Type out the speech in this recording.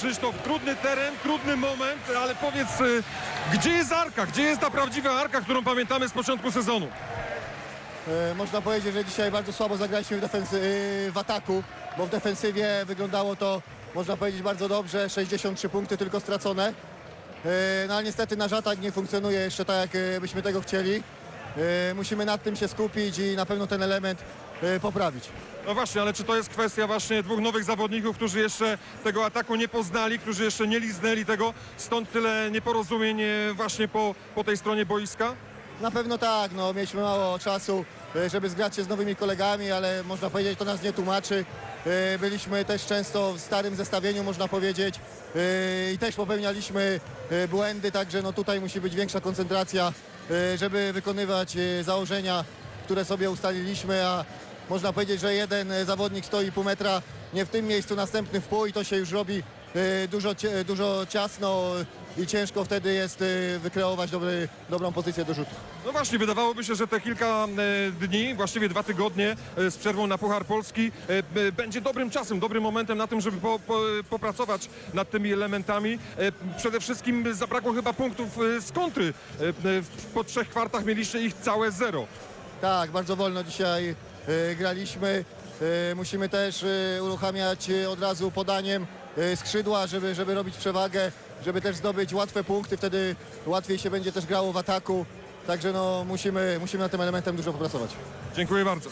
Krzysztof, trudny teren, trudny moment, ale powiedz, y, gdzie jest Arka? Gdzie jest ta prawdziwa Arka, którą pamiętamy z początku sezonu? E, Można powiedzieć, że dzisiaj bardzo słabo zagraliśmy w, defensy- y, w ataku, bo w defensywie wyglądało to, można powiedzieć, bardzo dobrze. 63 punkty tylko stracone. E, No ale niestety nasz atak nie funkcjonuje jeszcze tak, jak e, byśmy tego chcieli. E, Musimy nad tym się skupić i na pewno ten element e, poprawić. No właśnie, ale czy to jest kwestia właśnie dwóch nowych zawodników, którzy jeszcze tego ataku nie poznali, którzy jeszcze nie liznęli tego, stąd tyle nieporozumień e, właśnie po, po tej stronie boiska? Na pewno tak, no mieliśmy mało czasu, żeby zgrać się z nowymi kolegami, ale można powiedzieć, to nas nie tłumaczy. E, Byliśmy też często w starym zestawieniu, można powiedzieć, e, i też popełnialiśmy e, błędy, także no tutaj musi być większa koncentracja, e, żeby wykonywać e, założenia, które sobie ustaliliśmy, a można powiedzieć, że jeden e, zawodnik stoi pół metra nie w tym miejscu, następny w pół i to się już robi e, dużo, cie- dużo ciasno i ciężko wtedy jest e, wykreować dobry, dobrą pozycję do rzutu. No właśnie, wydawałoby się, że te kilka e, dni, właściwie dwa tygodnie e, z przerwą na Puchar Polski e, e, będzie dobrym czasem, dobrym momentem na tym, żeby po, po, popracować nad tymi elementami. E, przede wszystkim zabrakło chyba punktów e, z kontry. E, e, po trzech kwartach mieliście ich całe zero. Tak, bardzo wolno dzisiaj e, graliśmy. E, musimy też e, uruchamiać e, od razu podaniem skrzydła, żeby, żeby robić przewagę, żeby też zdobyć łatwe punkty, wtedy łatwiej się będzie też grało w ataku. Także no, musimy, musimy nad tym elementem dużo popracować. Dziękuję bardzo.